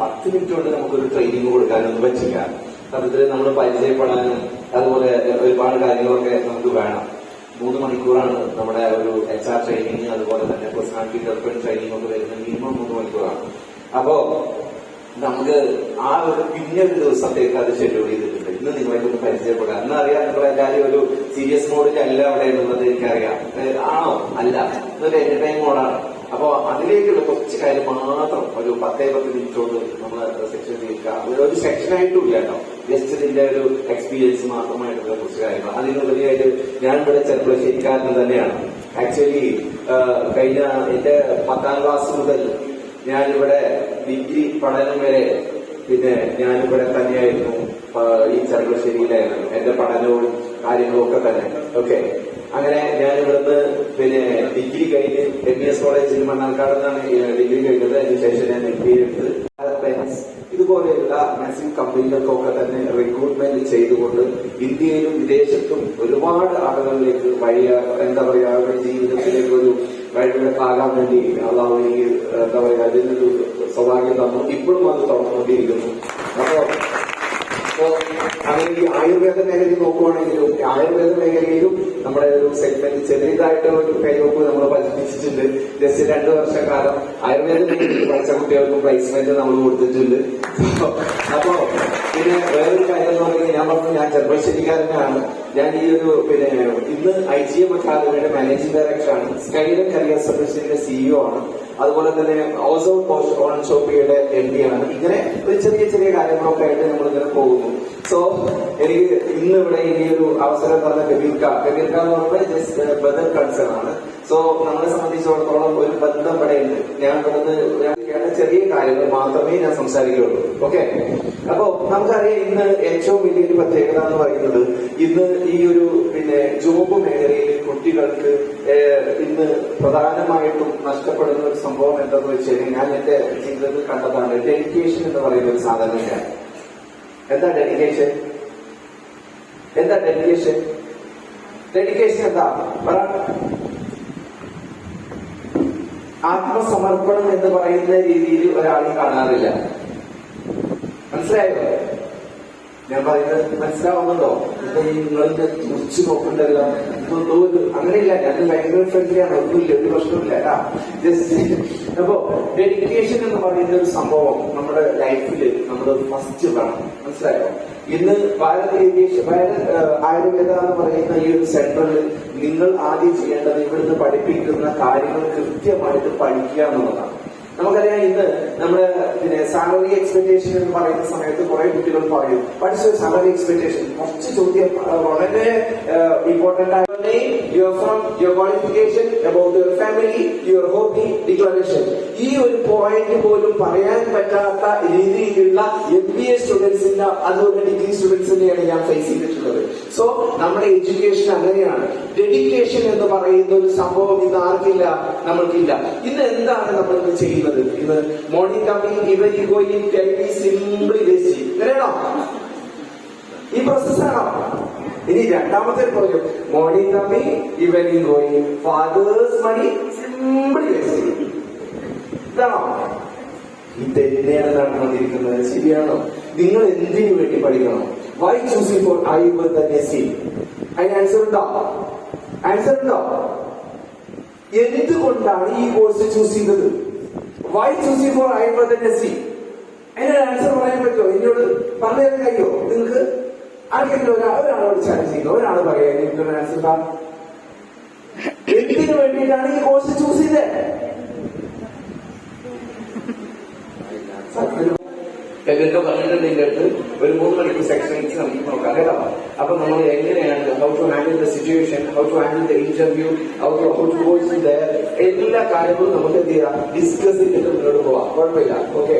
പത്ത് മിനിറ്റ് കൊണ്ട് നമുക്കൊരു ട്രെയിനിങ് കൊടുക്കാനൊന്നും പറ്റില്ല. സത്യത്തിൽ നമ്മൾ പരിചയപ്പെടാനും അതുപോലെ ഒരുപാട് കാര്യങ്ങളൊക്കെ നമുക്ക് വേണം. മൂന്ന് മണിക്കൂറാണ് നമ്മുടെ ഒരു എച്ച് ആർ ട്രെയിനിങ് അതുപോലെ തന്നെ പേഴ്സണാലിറ്റി ഡെവലപ്മെന്റ് ട്രെയിനിങ് ഒക്കെ വരുന്ന മിനിമം മൂന്ന് മണിക്കൂറാണ്. അപ്പോ നമുക്ക് ആ ഒരു പിന്നൊരു ദിവസത്തേക്ക് അത് ഷെഡ്യൂൾ ചെയ്തിട്ടുണ്ട്. ഇന്ന് നിങ്ങളെക്കൊന്ന് പരിചയപ്പെടാം. എന്നറിയാം നിങ്ങൾ എല്ലാവരും ഒരു സീരിയസ് മോഡിലല്ല അവിടെ എന്നുള്ളത് എനിക്കറിയാം. ആണോ? അല്ല. ഇതൊരു എന്റർടൈൻ മോഡാണ് അപ്പോ അതിലേക്കുള്ള കുറച്ച് കാര്യം മാത്രം ഒരു പത്തേ പത്ത് മിനിറ്റ് കൊണ്ട് നമ്മൾ സെക്ഷൻ തീർക്കുക ഒരു- സെക്ഷനായിട്ടും ഇല്ല കേട്ടോ. ജസ്റ്റ് ഇതിന്റെ ഒരു എക്സ്പീരിയൻസ് മാത്രമായിട്ടുള്ള കുറച്ച് കാര്യങ്ങൾ. അതിനുപരിയായിട്ട് ഞാൻ ഇവിടെ ചെറുപ്പശ്ശേരിക്കാരൻ തന്നെയാണ്. ആക്ച്വലി കഴിഞ്ഞ എന്റെ പത്താം ക്ലാസ് മുതൽ ഞാനിവിടെ ഡിഗ്രി പഠനം വരെ പിന്നെ ഞാനിവിടെ തന്നെയായിരുന്നു ഈ ചെറുപ്പശ്ശേരിയിലായിരുന്നു എന്റെ പഠനവും കാര്യങ്ങളും ഒക്കെ തന്നെ. ഓക്കെ അങ്ങനെ ഞാൻ ഇവിടുന്ന് പിന്നെ ഡിഗ്രി കഴിഞ്ഞ് എം ബി എസ് കോളേജിൽ മണ്ണാർക്കാട് നിന്നാണ് ഡിഗ്രി കഴിഞ്ഞത്. അതിനുശേഷം ഞാൻ എം ബി എ എടുത്ത് ഇതുപോലെയുള്ള മാക്സിം കമ്പനികൾക്കൊക്കെ തന്നെ റിക്രൂട്ട്മെന്റ് ചെയ്തുകൊണ്ട് ഇന്ത്യയിലും വിദേശത്തും ഒരുപാട് ആളുകളിലേക്ക് വഴിയ എന്താ പറയുക അവരുടെ ജീവിതത്തിലേക്ക് ഒരു വഴിവിളക്കാകാൻ വേണ്ടി അള്ളാഹു എനിക്ക് എന്താ പറയുക അതിനൊരു സൗഭാഗ്യം തന്നു. ഇപ്പോഴും അത് തുറന്നുകൊണ്ടിരിക്കുന്നു അപ്പോ അപ്പോ അങ്ങനെ ഈ ആയുർവേദ മേഖലയിൽ നോക്കുവാണെങ്കിലും ആയുർവേദ മേഖലയിലും നമ്മുടെ ഒരു സെഗ്മെന്റ് ചെറിയതായിട്ട് ഒരു കൈവപ്പ് നമ്മൾ പഠിപ്പിച്ചിട്ടുണ്ട്. ജസ്റ്റ് രണ്ടു വർഷക്കാലം ആയുർവേദ മേഖലയിൽ പഠിച്ച കുട്ടികൾക്കും പ്ലേസ്മെന്റ് നമ്മൾ കൊടുത്തിട്ടുണ്ട്. അപ്പോ പിന്നെ വേറൊരു കാര്യം എന്ന് പറഞ്ഞാൽ ഞാൻ പറഞ്ഞു ഞാൻ ചെറുപ്പശ്ശേരിക്കാരനാണ് ഞാൻ ഈ ഒരു പിന്നെ ഇന്ന് ഐ ജി എം അക്കാദമിയുടെ മാനേജിംഗ് ഡയറക്ടറാണ് സ്കൈലൻ കരിയർ സർവീസിന്റെ സിഇഒ ആണ്. അതുപോലെ തന്നെ ഓസോ ഓൺ ഷോപ്പിയുടെ എം ഡി ആണ്. ഇങ്ങനെ ഒരു ചെറിയ ചെറിയ കാര്യങ്ങളൊക്കെ ആയിട്ട് നമ്മൾ ഇങ്ങനെ പോകുന്നു. സോ എനിക്ക് ഇന്ന് ഇവിടെ ഈ ഒരു അവസരം തന്ന കബീർക്ക കബീർക്ക എന്ന് പറഞ്ഞാൽ ജസ്റ്റ് ബ്രദർ കൺസേൺ ആണ്. സോ നമ്മളെ സംബന്ധിച്ചിടത്തോളം ഒരു ബന്ധം ഇവിടെ ഉണ്ട്. ഞാൻ ഇവിടുന്ന് ചെറിയ കാര്യങ്ങൾ മാത്രമേ ഞാൻ സംസാരിക്കുകയുള്ളൂ. ഓക്കെ അപ്പോ നമുക്കറിയാം ഇന്ന് ഏറ്റവും വലിയൊരു പ്രത്യേകത എന്ന് പറയുന്നത് ഇന്ന് ഈ ഒരു പിന്നെ ജോബ് മേഖലയിൽ കുട്ടികൾക്ക് ഇന്ന് പ്രധാനമായിട്ടും നഷ്ടപ്പെടുന്ന ഒരു സംഭവം എന്താന്ന് വെച്ച് കഴിഞ്ഞാൽ ഞാൻ എന്റെ ജീവിതത്തിൽ കണ്ടതാണ്. ഡെഡിക്കേഷൻ എന്ന് പറയുന്ന ഒരു സാധനമാണ് എന്താ ഡെഡിക്കേഷൻ എന്താ ഡെഡിക്കേഷൻ ഡെഡിക്കേഷൻ എന്താ? പറ. ആത്മസമർപ്പണം എന്ന് പറയുന്ന രീതിയിൽ ഒരാൾ കാണാറില്ല. മനസ്സിലായോ? ഞാൻ പറയുന്നത് മനസ്സിലാവുന്നുണ്ടോ? ഇപ്പൊ ഈ നിങ്ങളിത് തുറച്ചു നോക്കണ്ടല്ലോ ഇതൊന്നും ഒരു അങ്ങനെയില്ല ഞാൻ ഭയങ്കര ഫ്രണ്ട്ലിയാണ് ഒന്നുമില്ല ഒരു പ്രശ്നമില്ല ജസ്റ്റ് അപ്പോ ഡെഡിക്കേഷൻ എന്ന് പറയുന്ന ഒരു സംഭവം നമ്മുടെ ലൈഫിൽ നമ്മൾ ഫസ്റ്റ് വേണം. മനസ്സിലായോ? ഇന്ന് ഭാരത് ഏവിയേഷൻ ഭാരത് ആയുർവേദ എന്ന് പറയുന്ന ഈ ഒരു സെന്ററിൽ നിങ്ങൾ ആദ്യം ചെയ്യേണ്ടത് ഇവിടുന്ന് പഠിപ്പിക്കുന്ന കാര്യങ്ങൾ കൃത്യമായിട്ട് പഠിക്കുക എന്നുള്ളതാണ്. നമുക്കറിയാം ഇന്ന് നമ്മൾ പിന്നെ സാലറി എക്സ്പെക്ടേഷൻ എന്ന് പറയുന്ന സമയത്ത് കുറെ കുട്ടികൾ പറയും. പഠിച്ച സാലറി എക്സ്പെക്ടേഷൻ കുറച്ച് ചോദ്യം വളരെ ഇമ്പോർട്ടന്റ് ആയ your from your qualification about your family your hobby declaration ഈ ഒരു പോയിന്റ് പോലും പറയാൻ പറ്റാത്ത രീതിയിലുള്ള എം ബി എ സ്റ്റുഡൻസിന്റെ അതുപോലെ ഡിഗ്രി സ്റ്റുഡൻസിന്റെയാണ് ഞാൻ ഫേസ് ചെയ്തിട്ടുള്ളത്. സോ നമ്മുടെ എഡ്യൂക്കേഷൻ അങ്ങനെയാണ്. ഡെഡിക്കേഷൻ എന്ന് പറയുന്ന ഒരു സംഭവം ഇന്ന് ആർക്കില്ല? നമ്മൾക്കില്ല. ഇന്ന് എന്താണ് നമ്മൾ ഇന്ന് ചെയ്യുന്നത്. ഇന്ന് മോർണിംഗ് കമ്മിങ് ഇവർ ഗോയിങ് സിംപിൾ വേസ്റ്റ് ഇങ്ങനെയാണോ? ഈ പ്രോസസ്സാണോ ഇനി രണ്ടാമത്തെ പറഞ്ഞു മോർണിംഗ് കമ്പി ഇവരി going father's money simple waste ഇതാണോ? ഇതെന്നെയാണ് നടന്നുകൊണ്ടിരിക്കുന്നത്. ശരിയാണോ? നിങ്ങൾ എന്തിനു വേണ്ടി പഠിക്കണം? വൈ ചൂസിംഗ് ഫോർ തന്നെ സി അതിന് ആൻസർ ഉണ്ടോ? ആൻസർ ഉണ്ടോ? എന്തുകൊണ്ടാണ് ഈ കോഴ്സ് ചൂസ് ചെയ്തത്? Why choose for Ayurveda nursing അതിനൊരു ആൻസർ പറയാൻ പറ്റുമോ? എന്നോട് പറഞ്ഞു കഴിയോ നിങ്ങൾക്ക് ആർക്കെങ്കിലും ഒരാൾ ഒരാളോട് ചാലഞ്ച് ചെയ്യുക ഒരാൾ പറയാ എനിക്കൊരു ആൻസർ എന്തിനു വേണ്ടിയിട്ടാണ് ഈ കോഴ്സ് ചൂസ് ചെയ്തത് എന്തൊക്കെ പറഞ്ഞിട്ടുണ്ട് ഇതിന്റെ അടുത്ത് ഒരു മൂന്ന് മണിക്കൂർ സെക്ഷൻസ് നമുക്ക് നോക്കാം കേട്ടോ അപ്പൊ നമ്മൾ എങ്ങനെയാണ് how to handle the situation how to handle the interview how to how to goes എല്ലാ കാര്യങ്ങളും നമുക്ക് എന്ത് ചെയ്യാം ഡിസ്കസ് ചെയ്തിട്ട് മുന്നോട്ട് പോവാം കുഴപ്പമില്ല ഓക്കെ